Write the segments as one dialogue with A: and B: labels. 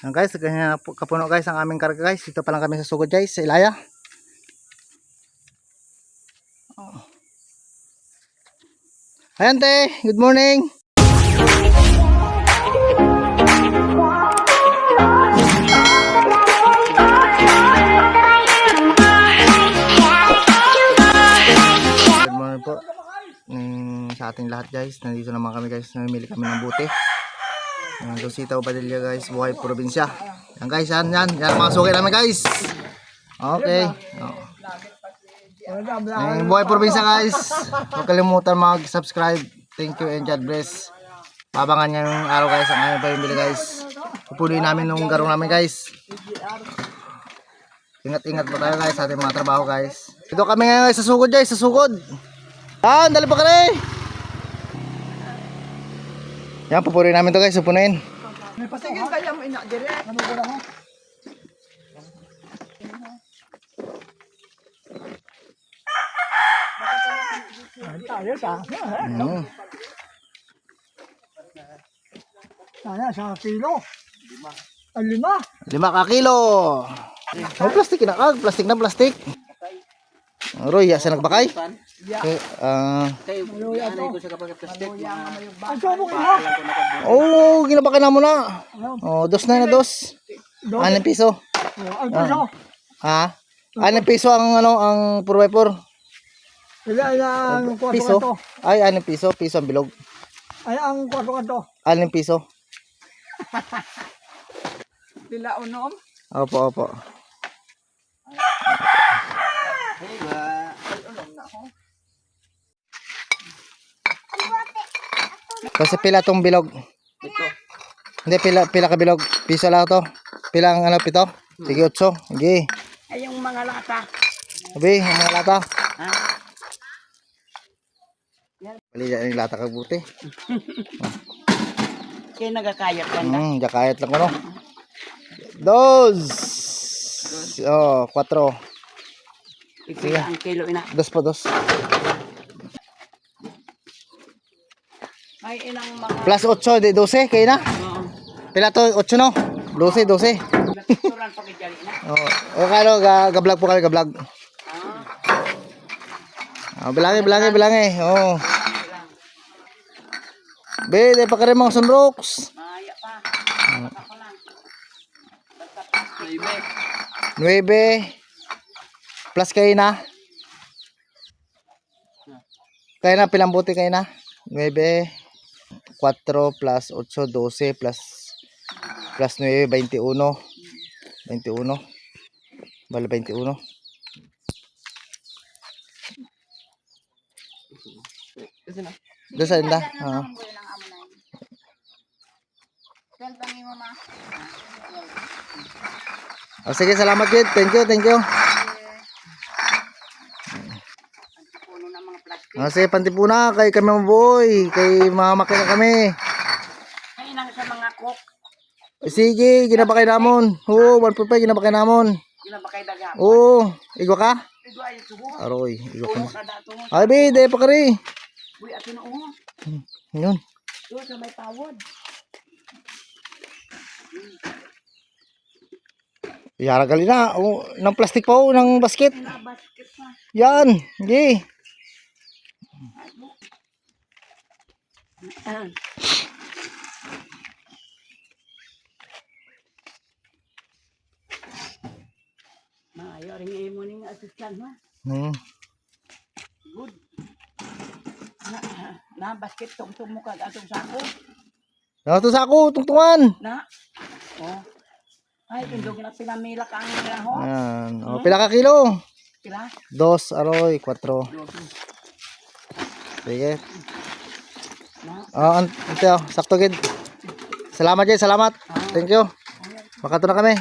A: Yan guys, ganyan na kapuno guys ang aming karga guys. Dito pa lang kami sa sugod guys, sa Ilaya. Oh. Ayan te, good morning. Good morning po. Mm, sa ating lahat guys, nandito naman kami guys, namimili kami ng buti. Yan, Lucita Padilla guys, buhay probinsya. Yan guys, yan, yan, yan mga suki namin guys. Okay. Oh. Yan, buhay probinsya guys. Huwag kalimutan mag-subscribe. Thank you and God bless. Pabangan niya yung araw guys, ang aming pamimili guys. Pupunuin namin nung garong namin guys. Ingat-ingat po tayo guys sa ating mga trabaho guys. Dito kami ngayon guys sa sugod guys, sa sugod. Yan, dali pa ka rin. Yan, pupunuin namin to guys, pupunuin.
B: Pasigin kaya mo ina dire. Ano ba mo? Tayo sa.
A: Mm.
B: Sana sa kilo. Lima. Lima.
A: Lima ka kilo. Oh, plastic na kag, plastic na plastic. Roy, ya sa nagbakay? Okay, ah,
B: Ang sobo ko ha.
A: oh, ginabakay na mo na. Oh, dos na na dos. Anong piso?
B: Ang piso.
A: Ha? Anong piso ang ano ang 4x4?
B: Sila ang kwarto
A: Piso? Ay, anong piso? Piso ang bilog.
B: Ay ang kwarto kanto.
A: Anong piso?
B: Sila unom.
A: Opo, opo. Kasi pila tong bilog.
B: Ito.
A: Hindi, pila, pila ka bilog. Piso lang to. Pila ang ano, pito? Sige, utso. Sige.
B: Ay yung mga lata.
A: Sabi, ang mga lata.
B: Ha?
A: Bali, yan yung lata kag buti.
B: Kaya nagakayat ka
A: Hmm, jakayat lang ano. Dos. Oh, cuatro.
B: Ipila ang kilo ina.
A: Dos po, dos.
B: Ay inang mga
A: Plus 8, de 12, kayo na?
B: Oo.
A: Pila to, 8 no? 12, 12.
B: Natural pa kay na.
A: Oh, o kano, ga, ga-vlog po kayo, ga-vlog.
B: Ah.
A: Oh, bilangi, bilangi, bilangi. Oh. Be, de pa ka rin mga sunrocks.
B: Maya pa.
A: 9. Plus kayo na. Kaya na, pilang buti kayo na? 9. 4 plus 8, 12 plus plus 9, 21. 21. Bala 21. Doon sa inda. Oo. Oh, sige, salamat Jed. Thank you, thank you.
B: Puno mga.
A: Oh, sige, pantipuna. Kay kami mabuhay. Kay mamaki na kami.
B: Ay inang sa mga cook.
A: Eh, Sige, ginabakay namon. Oo, 1.5 ginabakay namon.
B: Ginabakay daga.
A: Oo, igwa ka?
B: Ito ay subo.
A: Aroy, igwa ka. Ay, be, de pa ka rin.
B: Uy, ato na oh.
A: Yun.
B: Doon sa may tawad.
A: Yara gali na. Oh, ng plastic pa oh, ng basket.
B: Na basket na.
A: Yan. Sige.
B: Ayan. Maayo rin ngayon mo ning assistant ha.
A: Hmm.
B: Good. Na, na basket tong tong mukha atong sako.
A: Ano to sa ako, tungtungan.
B: Na. Oh. Ay, indog na pinamila ka ang nila ho.
A: Yan. Oh, pila ka kilo?
B: Kila?
A: Dos, aroy, kwatro. Sige. Oh, an ante, oh, sakto gid. Salamat Jed, salamat. Thank you. Makato na kami.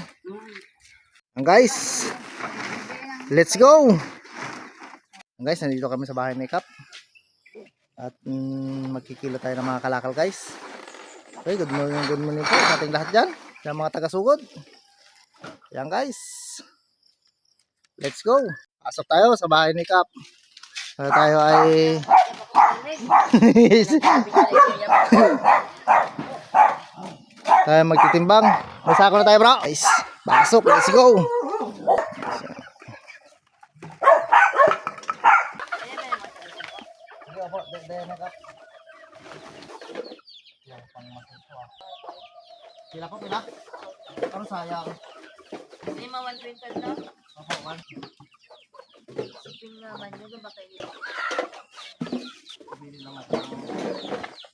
A: Ang guys. Let's go. Ang guys, nandito kami sa bahay makeup. At mm, magkikilo tayo ng mga kalakal guys. Okay, good morning, good morning po sa ating lahat dyan. Sa mga taga-sugod. Yan guys. Let's go. Pasok tayo sa bahay makeup. Para tayo ay Tayo magtitimbang. May sako na tayo bro. Guys, pasok. Let's go. Sige po, pila? Ano sayang?
C: Mo 120 na.
A: Opo, man.
C: Shipping naman yun. Baka hindi.
A: Bili naman tayo.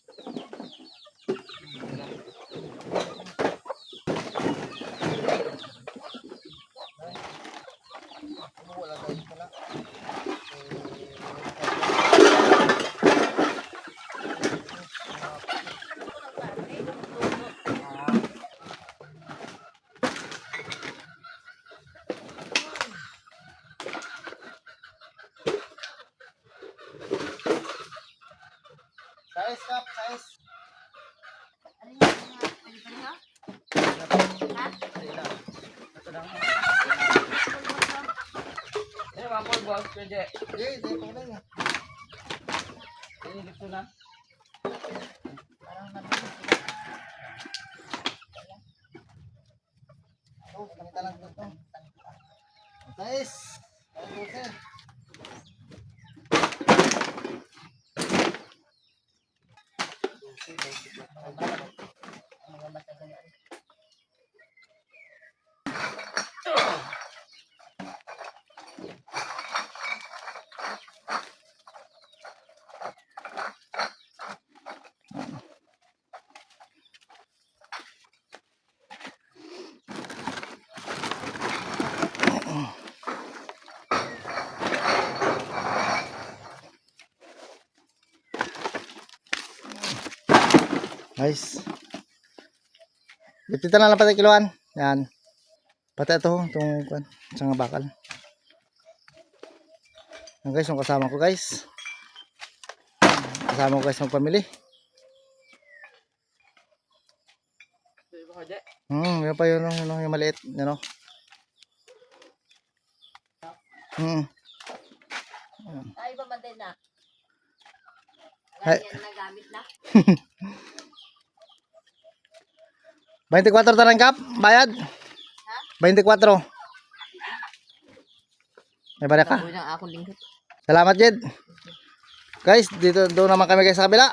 A: Size cup, size.
C: Ano yung mga pwede pa rin ha? Ha?
A: Ito lang.
D: Eh, mapol boss, pwede.
A: Eh, di pa lang.
D: Inilip ko na.
C: Parang nandun
A: Oh, pakita lang dito. Size, Nice. Dito na lang pati kiluan. Yan. Pati ito, itong isang bakal. Yan guys, yung kasama ko guys. Kasama ko guys magpamili.
D: Ba?
A: Hmm, yun pa yun, yun, yun, yung maliit, yun o. Hmm.
C: Ay, din na.
A: Ay.
C: Ganyan na gamit na.
A: 24 tarang kap, bayad.
C: Ha?
A: 24. May barya ka.
C: Akong.
A: Salamat, Jed. Guys, dito doon naman kami guys sa kabila.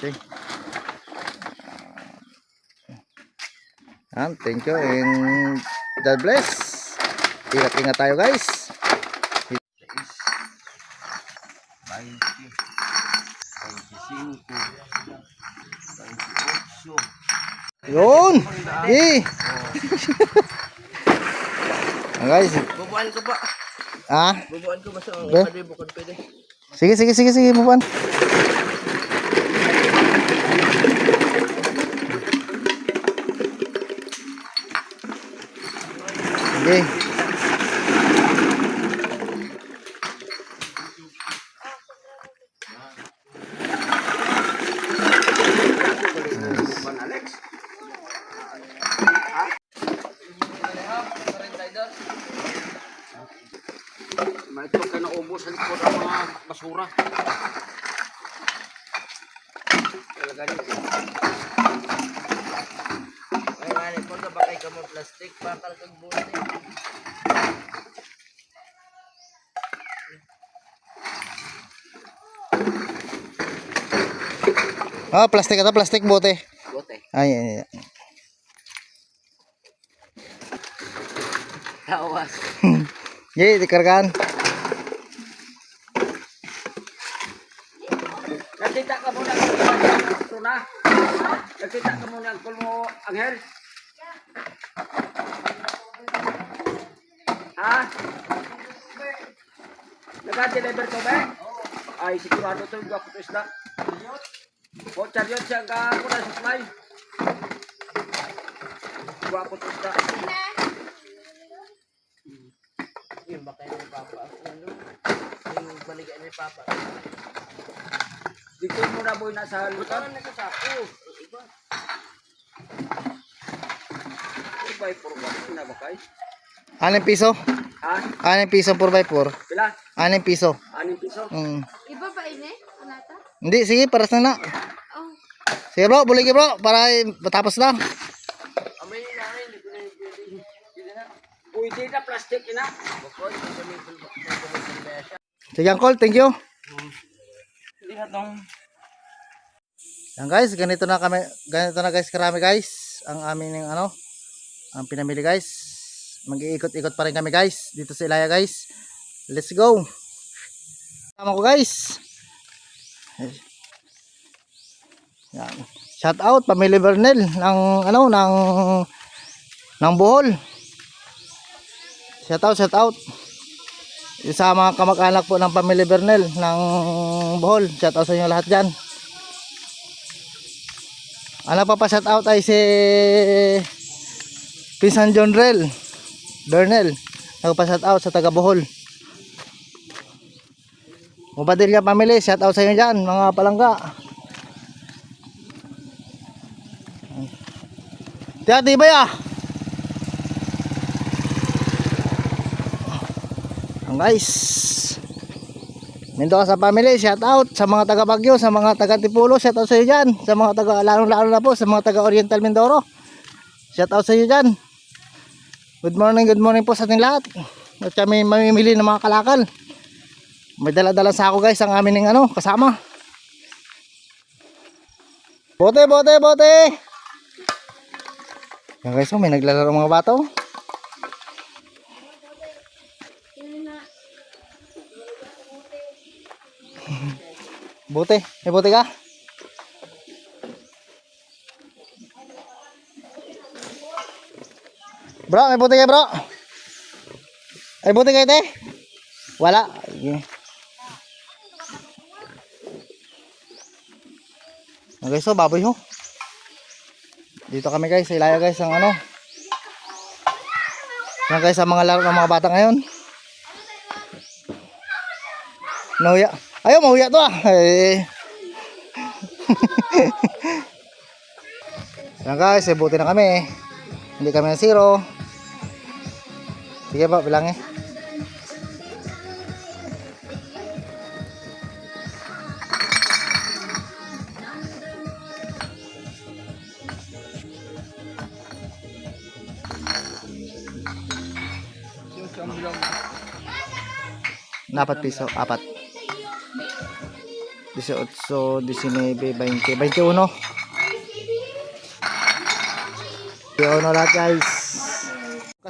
A: Okay. And thank you and God bless. Ingat-ingat tayo guys.
D: 20, 25, 28.
A: Yun! Eh! Ah, guys,
D: Bubuan ko ba?
A: ah,
D: Bubuan ko ba sa
A: Okay.
D: pwede?
A: sige, sige, sige, sige, buwan. Sige.
D: Man Alex. May ito ka naubos sa likod ang mga basura. Talaga niyo. Ay, ni Paul, bakay ka mo plastic, bakal kang buti.
A: Oh, plastic ito, plastic bote.
D: Buti.
A: Ay, ay, ay.
D: Tawas.
A: Sige, dikargaan.
D: Nakita ka muna ang kulmo, Angel? Ha? Nag-deliver ko ba? Ay, sigurado ito. Hindi ako ito isla. O, chariot siya. Ang kuna sa supply. Guwapo ito isla. Yun ba kayo ni Papa? Ano? Yung balikan ni Papa. Dito mo na boy na sa lutan. Ito na nagsasapo. 4x4 ba? Sinabakay?
A: 6 piso?
B: Ha?
A: 6 piso 4x4.
B: Pila?
A: 6 piso.
B: 6 piso?
A: Mm.
E: Iba ba ini? Anata?
A: Hindi, sige, paras na na.
E: Oh.
A: Sige bro, bulig bro, para matapos na.
B: Amay na, hindi ko na pwede na. Pwede na, plastic na.
A: Sige, Uncle, thank you.
B: Hindi na tong...
A: Yan guys, ganito na kami, ganito na guys, karami guys, ang aming ano, ang pinamili guys. Mag-iikot-ikot pa rin kami guys, dito sa Ilaya guys. Let's go. Tama ko guys. Yan. Shout out Pamilya Bernel ng ano ng ng Bohol. Shout out, shout out. Yung Sa mga kamag-anak po ng Pamilya Bernel ng Bohol. Shout out sa inyo lahat diyan. Ano pa pa shout out ay si Pinsan John Rel Bernel. Nagpa shout out sa taga Bohol. Mubadilya family, shout out sa inyo dyan, mga palangga. Tiya, tibay ah. Ang guys. Ka sa family, shout out sa mga taga Bagyo, sa mga taga Tipulo, shout out sa iyo dyan. Sa mga taga, lalo-lalo na po, sa mga taga Oriental Mindoro. Shout out sa iyo dyan. Good morning, good morning po sa ating lahat. At kami mamimili ng mga kalakal. May dala-dala sa ako guys, ang amin ng ano, kasama. Bote, bote, bote! Yan guys, oh, may naglalaro mga bata oh. Bote, may bote ka? Bro, may bote ka bro? Ay bote kayo te? Wala. Okay, so baboy ho. Dito kami guys, sa Ilaya guys, ang ano. Yan guys, ang mga laro ng mga bata ngayon. Nahuya. Ayaw, mahuya to ah. Eh. Yan guys, eh, buti na kami. Hindi kami ng zero. Sige ba, bilangin. Dapat piso, apat. 18, 19, 20, 21. 21 lahat guys.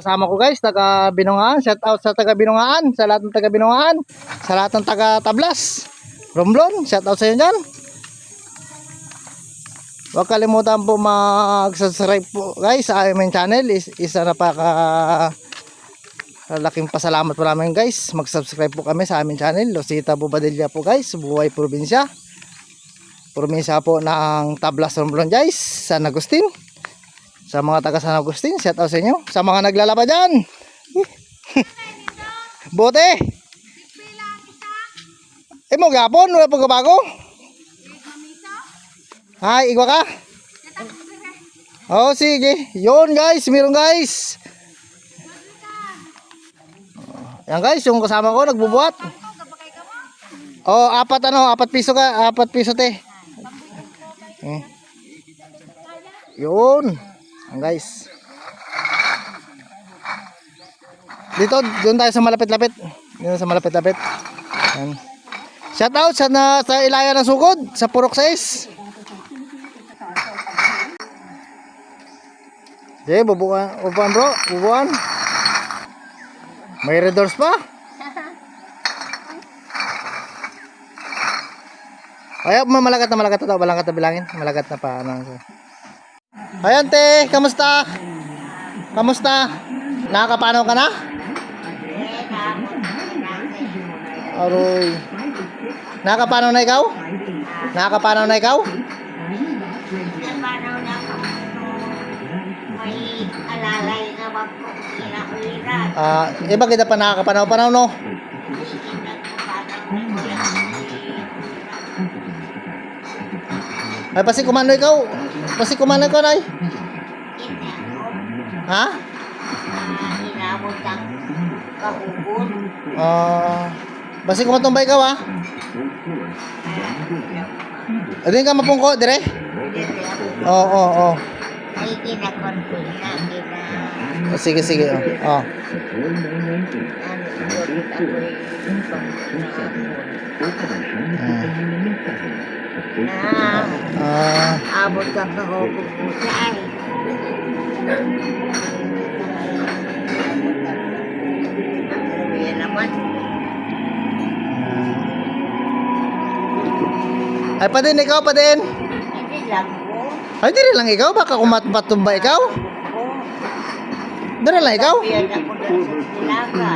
A: Kasama ko guys, taga Binungaan. Shout out sa taga Binungaan, sa lahat ng taga Binungaan, sa lahat ng taga Tablas. Romblon, shout out sa inyo dyan. Huwag kalimutan po mag-subscribe po guys sa aming channel. Is, isa na pa ka laking pasalamat po namin guys. Mag-subscribe po kami sa aming channel. Rosita Bubadilla po guys. Buhay Probinsya. Probinsya po ng Tablas Romblon guys. San Agustin. Sa mga taga San Agustin. Shout out sa inyo. Sa mga naglalaba dyan. Bote. Eh mo gapon. Wala pagkabago. Ay, igwa ka? Oh, sige. Yun guys. Meron guys. Yan guys, yung kasama ko nagbubuhat. Oh, apat ano, apat piso ka, apat piso te. Eh. Yun. Guys. Dito, doon tayo sa malapit-lapit. Dito sa malapit-lapit. Shout out sa, na, sa Ilaya ng Sugod, sa Purok 6. Okay, bubuan, bubuan bro, bubuan. May red doors pa? Ay, ma- malagat na malagat na to. Malagat na bilangin. Malagat na pa. Ano. Ayan, te. Kamusta? Kamusta? Nakakapanaw ka na? Aroy. Nakakapanaw na ikaw? Nakakapanaw na ikaw?
F: Napanaw na ako may alalay na wag ko ira-ira.
A: Ah, eh bakit na pa nakakapanaw-panaw no? Ay, pasi kumano ikaw? Pasi kumano ikaw, nay? Ha?
F: Inabot utang kahubon.
A: Ah, basi ko matumbay ka wa. Adin ka mapungko dire? Oo, oo, oo.
F: Ay, kinakon ko na.
A: Oh, Sige, sige. Oh. oh.
F: Na,
A: Ah,
F: abot ka kahubon ko sa ay. Yan naman?
A: ay pa din ikaw pa din.
F: Hindi lang.
A: Ay dire lang ikaw baka kumatpatumba ikaw. Dire lang ikaw.
F: Na.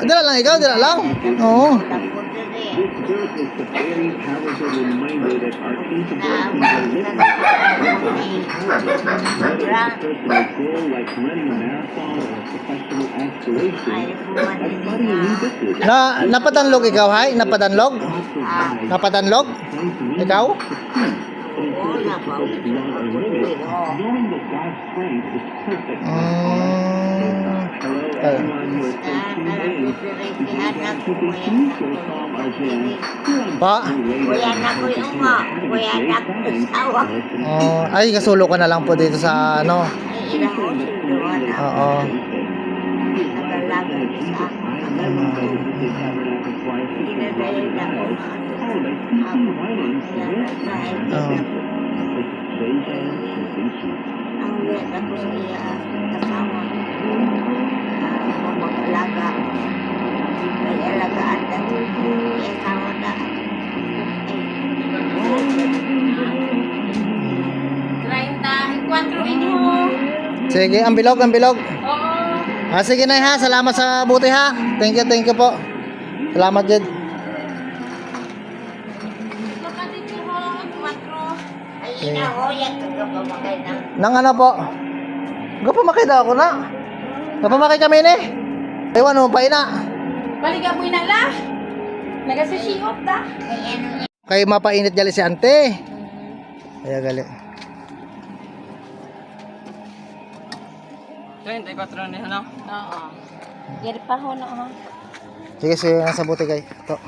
A: Dire lang ikaw, dire lang. Oo.
F: Wala po diri.
A: Na napadanlog ikaw hay? Napadanlog? Napadanlog? Ikaw? Mm. Ay. Pa? Oh, ay kasulo ka na lang po dito sa ano. Oo. Oo.
F: Ang wet ako sa iya kasama. Ah, mag-alaga. May alagaan na. May asawa na.
A: Sige, ang bilog, ang bilog.
E: Oo.
A: Ah, sige na ha, salamat sa buti ha. Thank you, thank you po. Salamat Jed.
F: Ay, inahoyan ka ka pa makay ng
A: Nang ano po? Gapamakay daw ako na. Gapamakay kami ni. Ewan mo pa ina.
E: Baligaboy na la. Nagasashiot ta.
A: Kay mapainit gali si ante. Kaya gali.
B: 34 ni ano?
E: Oo. Yari pa ho na ha.
A: Sige, sige, nasa buti kay. Ito.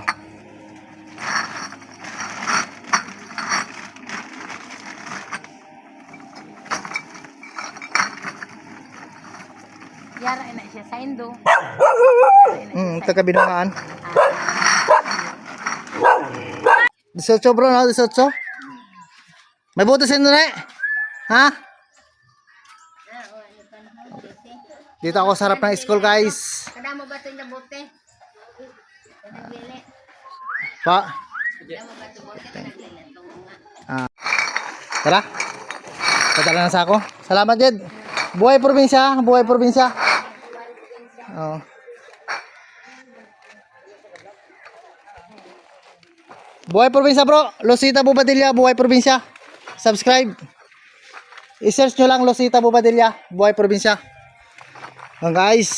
E: Yara sa Indo.
A: Hmm, ito kabinungaan. 18 bro, no? 18? May buto sa inyo na. Ha? Dito ako sa harap ng school guys.
F: Kada mo ba ito yung? Nagbili.
A: Pa.
F: Kada mo ba ito bote?
A: Ah. Tara. Padala na sa ako. Salamat, Jed. Buhay probinsya, buhay probinsya. Oh. Buhay probinsya, bro. Losita Bubadilla, buhay probinsya. Subscribe. I-search nyo lang Losita Bubadilla, buhay probinsya. Yan guys.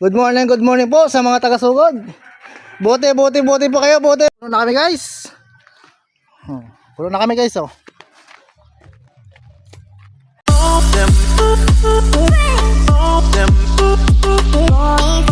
A: Good morning, good morning po sa mga taga-sugod. Bote, bote, bote po kayo, bote. Puno na kami guys. Hmm. Puno na kami guys, oh.
G: them If